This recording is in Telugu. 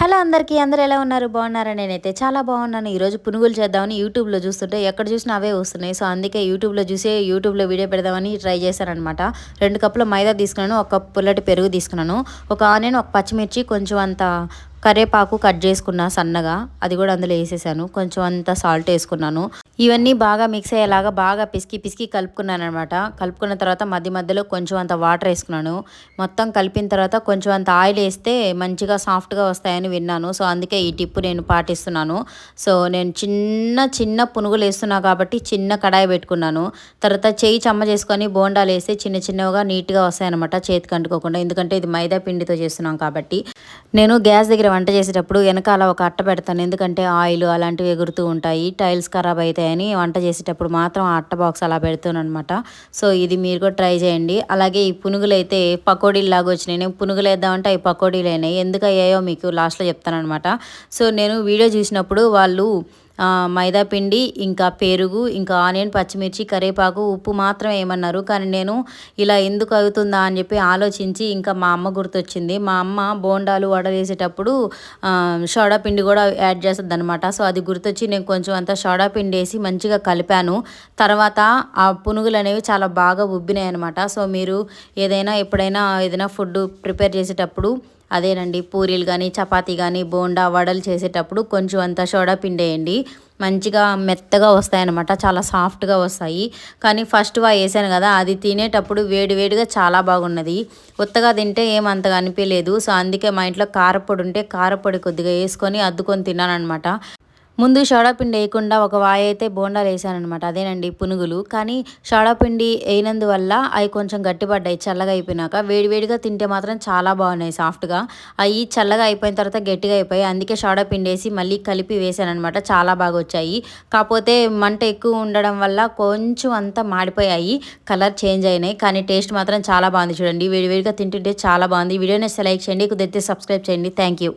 హలో అందరికీ అందరూ ఎలా ఉన్నారు? బాగున్నారా? నేనైతే చాలా బాగున్నాను. ఈరోజు పునుగులు చేద్దామని యూట్యూబ్లో చూస్తుంటే ఎక్కడ చూసినా అవే వస్తున్నాయి. సో అందుకే యూట్యూబ్లో చూసి యూట్యూబ్లో వీడియో పెడదామని ట్రై చేశానమాట రెండు కప్పుల మైదా తీసుకున్నాను ఒక కప్పు పుల్లటి పెరుగు తీసుకున్నాను. ఒక ఆనియన్ ఒక పచ్చిమిర్చి కొంచెం అంత కరేపాకు కట్ చేసుకున్నా సన్నగా అది కూడా అందులో వేసేసాను. కొంచెం అంత సాల్ట్ వేసుకున్నాను. ఇవన్నీ బాగా మిక్స్ అయ్యేలాగా బాగా పిసికి పిసికి కలుపుకున్నాను అనమాట కలుపుకున్న తర్వాత మధ్య మధ్యలో కొంచెం అంత వాటర్ వేసుకున్నాను. మొత్తం కలిపిన తర్వాత కొంచెం అంత ఆయిల్ వేస్తే మంచిగా సాఫ్ట్గా వస్తాయని విన్నాను. సో అందుకే ఈ టిప్పు నేను పాటిస్తున్నాను. సో నేను చిన్న చిన్న పునుగులు వేస్తున్నా కాబట్టి చిన్న కడాయి పెట్టుకున్నాను. తర్వాత చేయి చమ్మ చేసుకొని బోండాలు వేస్తే చిన్న చిన్నగా నీట్గా వస్తాయన్నమాట చేతికి అంటుకోకుండా. ఎందుకంటే ఇది మైదా పిండితో చేస్తున్నాం కాబట్టి. నేను గ్యాస్ దగ్గర వంట చేసేటప్పుడు వెనకాల ఒక అట్ట పెడతాను. ఎందుకంటే ఆయిల్ అలాంటివి ఎగురుతూ ఉంటాయి. టైల్స్ ఖరాబ్ అవుతాయని వంట చేసేటప్పుడు మాత్రం ఆ అట్ట బాక్స్ అలా పెడుతాను అనమాట సో ఇది మీరు కూడా ట్రై చేయండి. అలాగే ఈ పునుగులు అయితే పకోడీలాగా వచ్చినాయి. నేను పునుగులు వేద్దామంటే అవి పకోడీలు అయినాయి ఎందుకు అయ్యాయో మీకు లాస్ట్లో చెప్తానమాట సో నేను వీడియో చూసినప్పుడు వాళ్ళు మైదా పిండి ఇంకా పెరుగు ఇంకా ఆనియన్ పచ్చిమిర్చి కరివేపాకు ఉప్పు మాత్రం ఏమన్నారు. కానీ నేను ఇలా ఎందుకు అవుతుందా అని చెప్పి ఆలోచించి ఇంకా మా అమ్మ గుర్తొచ్చింది. మా అమ్మ బోండాలు వడలు సోడా పిండి కూడా యాడ్ చేస్తుంది అనమాట సో అది గుర్తొచ్చి నేను కొంచెం అంతా సోడా పిండి వేసి మంచిగా కలిపాను. తర్వాత ఆ పునుగులు అనేవి చాలా బాగా ఉబ్బినాయి అనమాట సో మీరు ఏదైనా ఎప్పుడైనా ఏదైనా ఫుడ్ ప్రిపేర్ చేసేటప్పుడు అదేనండి పూరీలు కానీ చపాతీ కానీ బోండా వడలు చేసేటప్పుడు కొంచెం అంత సోడా పిండి వేయండి మంచిగా మెత్తగా వస్తాయన్నమాట చాలా సాఫ్ట్గా వస్తాయి. కానీ ఫస్ట్ వా వేసాను కదా అది తినేటప్పుడు వేడివేడిగా చాలా బాగున్నది. కొత్తగా తింటే ఏమంతగా అనిపించలేదు సో అందుకే మా ఇంట్లో కారపొడి ఉంటే కారపొడి కొద్దిగా వేసుకొని అద్దుకొని తిన్నాను అనమాట ముందు షోడాపిండి వేయకుండా ఒక వాయ అయితే బోండాలు వేసానమాట అదేనండి పునుగులు. కానీ షోడాపిండి వేయనందువల్ల అవి కొంచెం గట్టిపడ్డాయి చల్లగా అయిపోయినాక. వేడివేడిగా తింటే మాత్రం చాలా బాగున్నాయి సాఫ్ట్గా. అవి చల్లగా అయిపోయిన తర్వాత గట్టిగా అయిపోయాయి. అందుకే షోడాపిండి వేసి మళ్ళీ కలిపి వేసానమాట చాలా బాగా వచ్చాయి. కాకపోతే మంట ఎక్కువ ఉండడం వల్ల కొంచెం అంతా మాడిపోయాయి. కలర్ చేంజ్ అయినాయి. కానీ టేస్ట్ మాత్రం చాలా బాగుంది చూడండి. వేడివేడిగా తింటుంటే చాలా బాగుంది. వీడియోని సెలెక్ట్ చేయండి. కుదిరితే సబ్స్క్రైబ్ చేయండి. Thank you